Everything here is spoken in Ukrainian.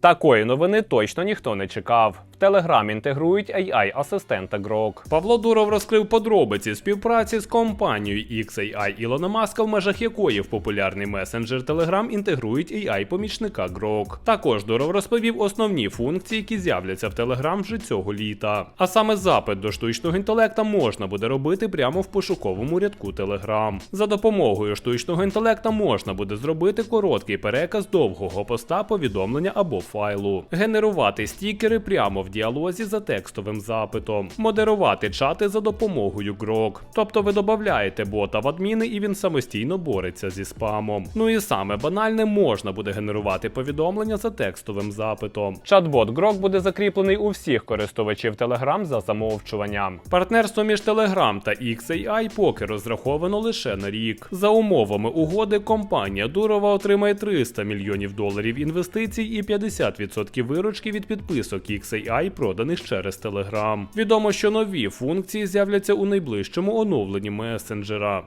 Такої новини точно ніхто не чекав. В Telegram інтегрують AI-асистента Grok. Павло Дуров розкрив подробиці співпраці з компанією XAI Ілона Маска, в межах якої в популярний месенджер Telegram інтегрують AI-помічника Grok. Також Дуров розповів основні функції, які з'являться в Telegram вже цього літа. А саме запит до штучного інтелекта можна буде робити прямо в пошуковому рядку Telegram. За допомогою штучного інтелекта можна буде зробити короткий переказ довгого поста, повідомлення або файлу, генерувати стікери прямо в діалозі за текстовим запитом, модерувати чати за допомогою Grok. Тобто ви додаєте бота в адміни і він самостійно бореться зі спамом. Ну і саме банальне можна буде генерувати повідомлення за текстовим запитом. Чат-бот Grok буде закріплений у всіх користувачів Telegram за замовчуванням. Партнерство між Telegram та XAI поки розраховано лише на рік. За умовами угоди компанія Дурова отримає 300 мільйонів доларів інвестицій і 50% виручки від підписок XAI, проданих через Telegram. Відомо, що нові функції з'являться у найближчому оновленні месенджера.